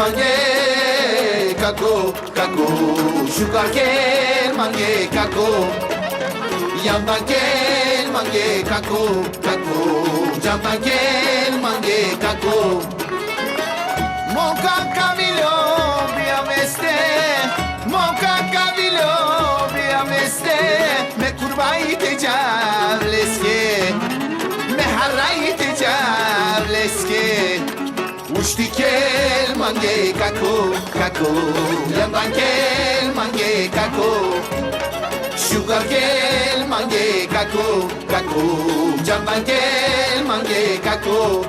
Mange kako kako Sugar gel mange kako. Yandan gel mange kako kako Candan gel mange kako Mon cancavilo via meste. Mon cancavilo via meste. Me kurbayı tecavleske Me harrayı tecavleske Uçti kel mange kako kako Yandan gel mange kako Sugar gel mange kako kako Candan gel mange kako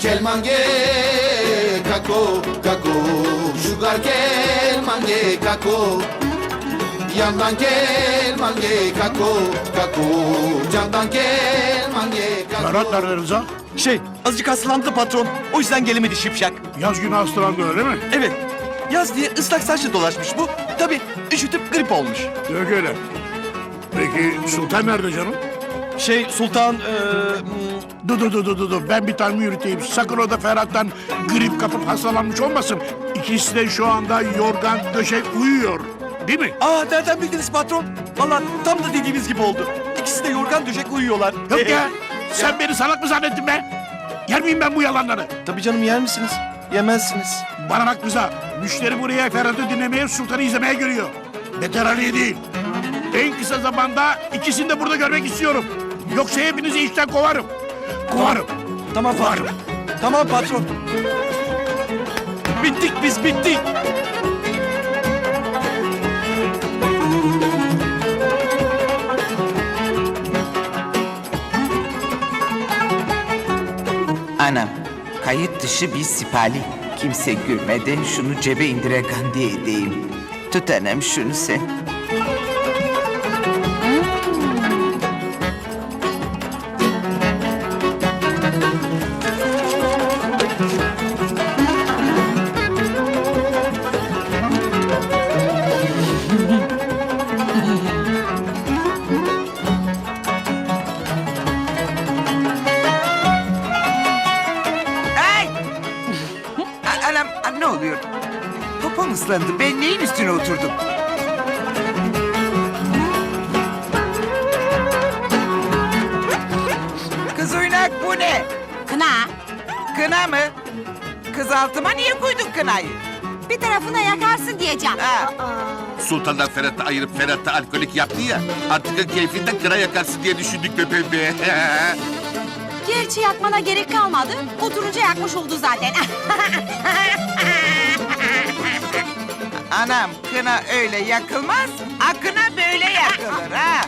Gel mange kako kako Sugar gel mange kako Yandan gel mange kako kako Candan gel mange kako Ferhat nerede Rıza? Şey, azıcık hastalandı patron. O yüzden gelemedi şipşak. Yaz günü hastalandı öyle mi? Evet, yaz diye ıslak saçla dolaşmış bu. Tabii üşütüp grip olmuş. Yok öyle. Peki Sultan nerede canım? Şey, Sultan... eee, Dur dur dur dur dur, dur. Ben bir tane yürüteyim. Sakın o da Ferhat'tan grip kapıp hastalanmış olmasın. İkisi de şu anda yorgan döşek uyuyor. Değil mi? Aa, nereden bildiniz patron? Vallahi tam da dediğiniz gibi oldu. İkisi de yorgan döşek uyuyorlar. Yok ya. Sen beni salak mı zannettin be? Yer miyim ben bu yalanları? Tabii canım yer misiniz? Yemezsiniz. Bana bak Rıza. Müşteri buraya Ferhat'ı dinlemeye, Sultan'ı izlemeye geliyor. Beter Ali'ye değil. En kısa zamanda ikisini de burada görmek istiyorum. Yoksa hepinizi işten kovarım. Kovarım. Tamam patron. Tamam patron. Bittik biz bittik. Anam, kayıt dışı bir sipali. Kimse gülmeden şunu cebe indirekan diye edeyim. Tut anam şunu sen. Anam, a- ne oluyor? Popom ıslandı. Ben neyin üstüne oturdum? Kız oynak bu ne? Kına. Kına mı? Kız altıma niye koydun kınayı? Bir tarafına yakarsın diyeceğim. Ha. Sultan'dan Ferhat'ı ayırıp Ferhat'ı alkolik yaptı ya. Artık keyfinden kıra yakarsın diye düşündük be pembe. Gerçi yakmana gerek kalmadı. Oturunca yakmış oldu zaten. Anam kına öyle yakılmaz. Akına böyle yakılır ha.